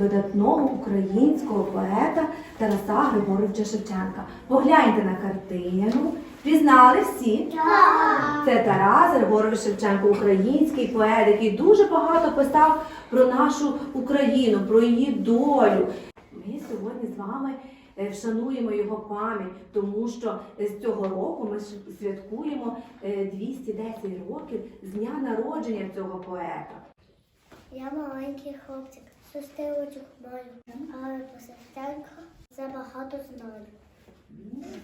видатного українського поета Тараса Григоровича Шевченка. Погляньте на картину. Пізнали всі? Це Тарас Григорович Шевченко, український поет, який дуже багато писав про нашу Україну, про її долю. Ми сьогодні з вами е, вшануємо його пам'ять, тому що е, з цього року ми святкуємо е, 210 років з дня народження цього поета. Я маленький хлопчик, шестирочок маю, але по серцянках забагато знаю.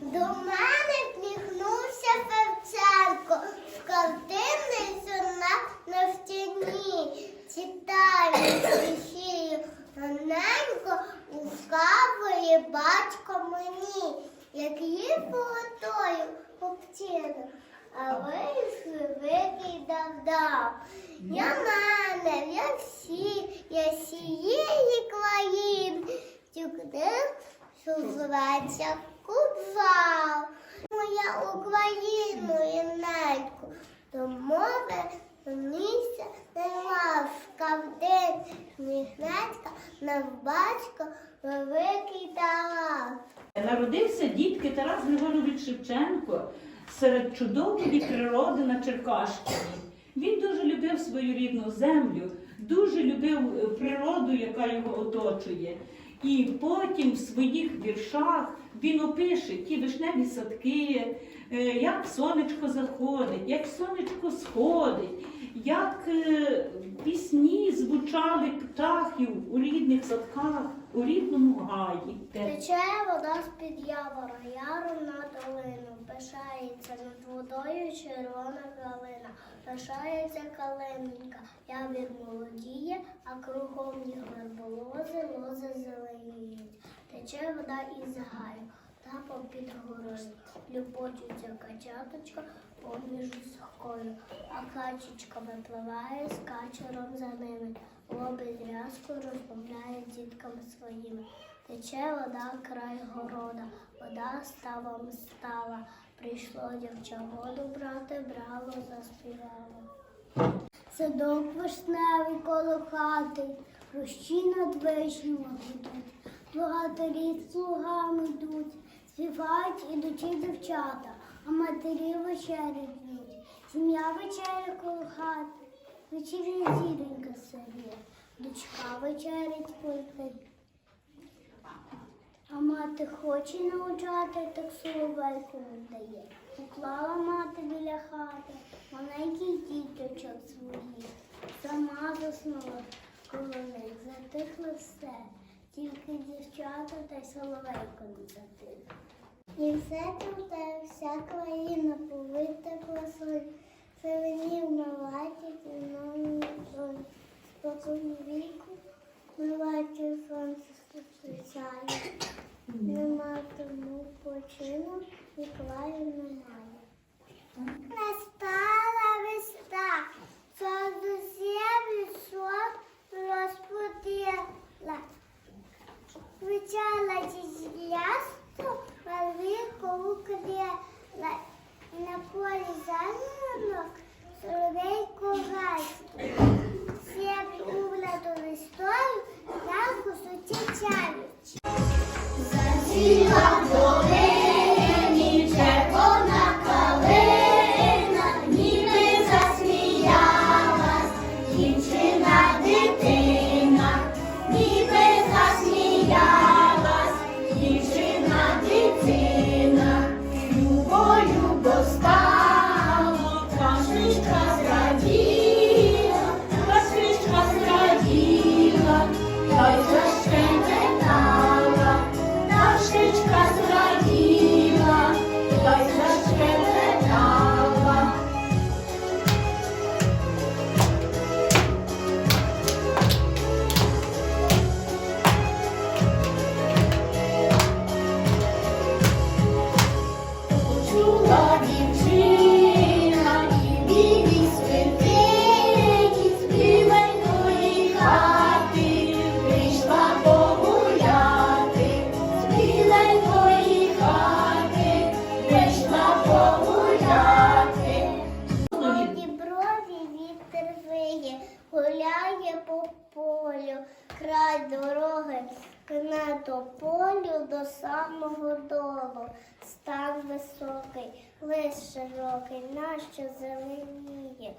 До мене вміхнувся Февченко, в картинний сонет на стіні. Читаю стихію раненько, лукавої батько мені, як їй полотою хлопчину, а вийшли викидав дав. Я мене, я всі, я сієї країн, тюкнив, що зветься кубзав. Моя Україну, іненьку, до мови місця не ласка в день, сміхнецька, на батько великий талант. Народився дітки Тарас Григорович Шевченко серед чудової природи на Черкащині. Він дуже любив свою рідну землю, дуже любив е, природу, яка його оточує. І потім в своїх віршах він опише ті вишневі садки, е, як сонечко заходить, як сонечко сходить, як е, пісні звучали птахів у рідних садках, у рідному гаї. Тече вода з-під явора, яром на долину, пишається над водою червона калина, пишається калиненька, явір молодіє, а кругом їх верболози, лози зеленіють. Тече вода із гаю, та попід горою, любочуться качаточка поміж сухою, а качечка випливає з качером за ними, лобить рязку розмовляє дітками своїми. Тече вода край города, вода ставом стала. Прийшло дівча воду брати, брало, заспівало. Садок вишневий коло хати, рощі над вишнями гудуть, Благодарі з слугами йдуть, співають ідучі дівчата, а матері вечерять п'ють. Сім'я вечеря коло хати, вечеря зіронька собі, дочка вечерять пульпить. А мати хоче навчати, так соловейку не дає. Поклала мати біля хати маленьких діточок своїх. Сама заснула, коло них затихло все. Тільки дівчата та й соловейко не затих. І все тут та вся країна повита красою. Зеленів на латі, зеленому сонці. Спокою віку, милаті сонце зустрічає. Нема тому почину і краю немає. Настала весна, hiç kasma. До полю до самого долу. Стан високий, лис широкий, нащо зеленіє.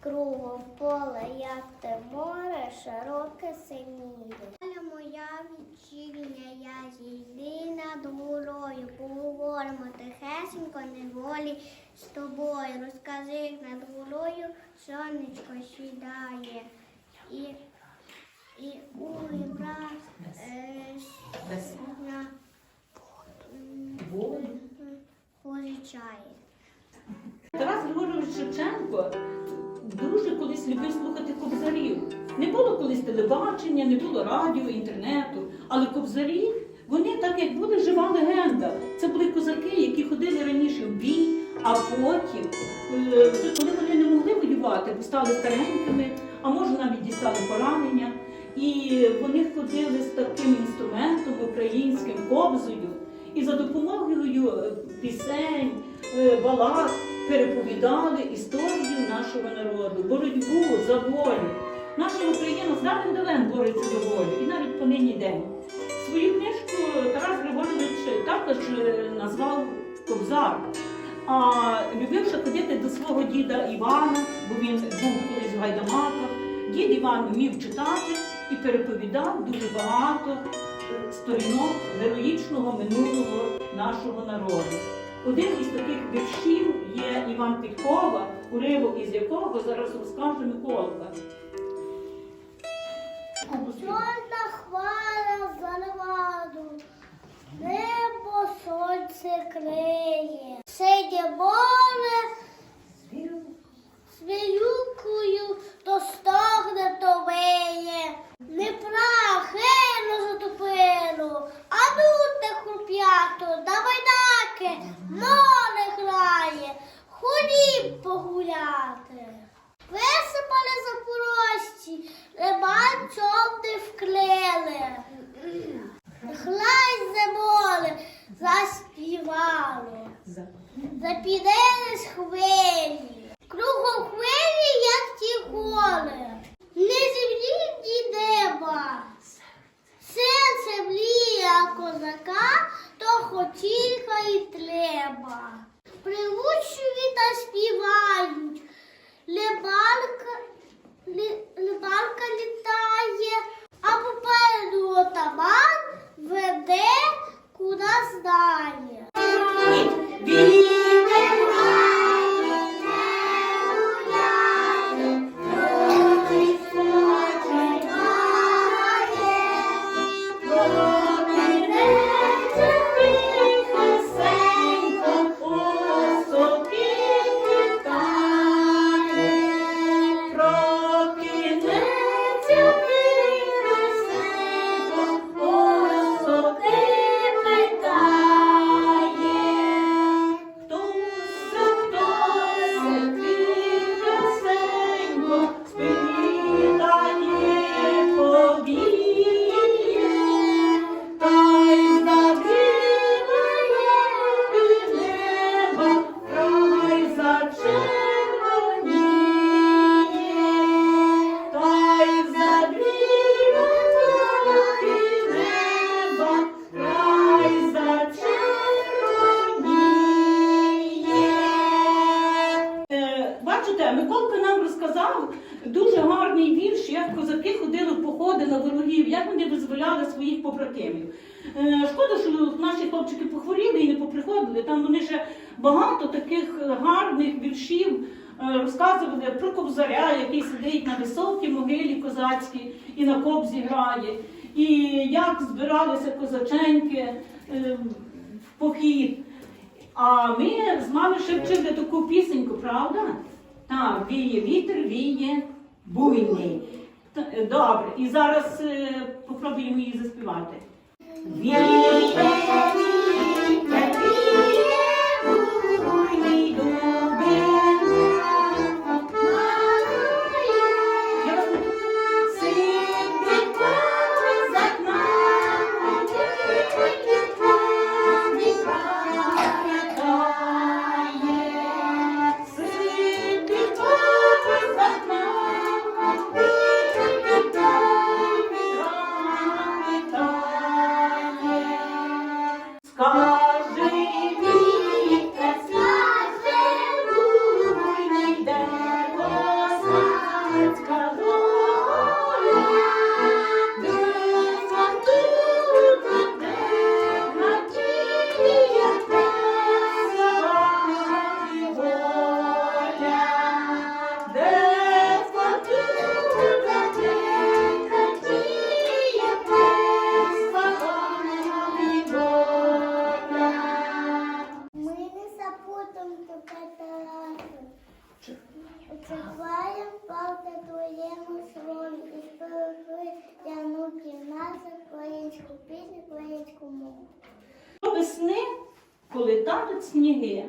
Кругом поле, як те море, широке синіє. Моя моя вечірня, я зійди над горою, поговоримо тихесенько, неволі з тобою. Розкажи над горою, сонечко сідає. І, і е, на позичає. Тарас Григорович Шевченко дуже колись любив слухати кобзарів. Не було колись телебачення, не було радіо, інтернету, але кобзарі, вони так як були жива легенда. Це були козаки, які ходили раніше в бій, а потім, е, коли вони не могли воювати, бо стали старенькими, а може навіть дістали поранення. І вони ходили з таким інструментом українським кобзою. І за допомогою е, пісень, е, балад переповідали історію нашого народу, боротьбу за волю. Наша Україна з давним давен бореться за волю, і навіть по нині день. Свою книжку Тарас Григорович також е, назвав Кобзар. А любивши ходити до свого діда Івана, бо він був колись в гайдамаках, дід Іван вмів читати і переповідав дуже багато е, сторінок героїчного минулого нашого народу. Один із таких віршів є Іван Підкова, уривок із якого зараз розкаже Миколка. Чорна хвара заливаду, небо сонце криє, сидє море, da Piranha Escobeira. Своїх побратимів. Е, Шкода, що наші хлопчики похворіли і не поприходили. Там вони ще багато таких гарних віршів е, розказували про кобзаря, який сидить на високій могилі козацькій і на кобзі грає. І як збиралися козаченьки е, в похід. А ми з мами ще вчили таку пісеньку, правда? Так, віє вітер, віє буйний. Добре, і зараз е, попробуємо її заспівати. Весни, коли тануть сніги,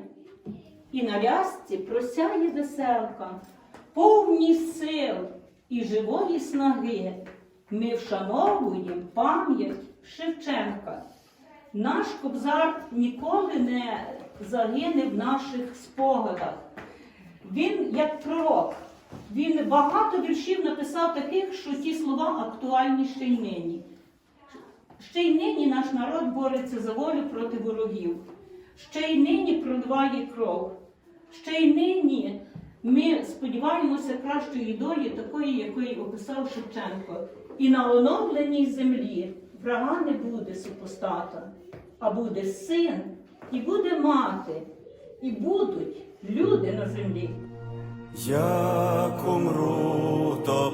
і на рязці просяє веселка, повні сил і живої снаги, ми вшановуємо пам'ять Шевченка. Наш кобзар ніколи не загине в наших спогадах. Він як пророк. Він багато віршів написав таких, що ті слова актуальні ще й нині. Ще й нині наш народ бореться за волю проти ворогів. Ще й нині проливає кров. Ще й нині ми сподіваємося кращої долі, такої, якої описав Шевченко. І на оновленій землі врага не буде супостата, а буде син, і буде мати, і будуть люди на землі. Як умру, то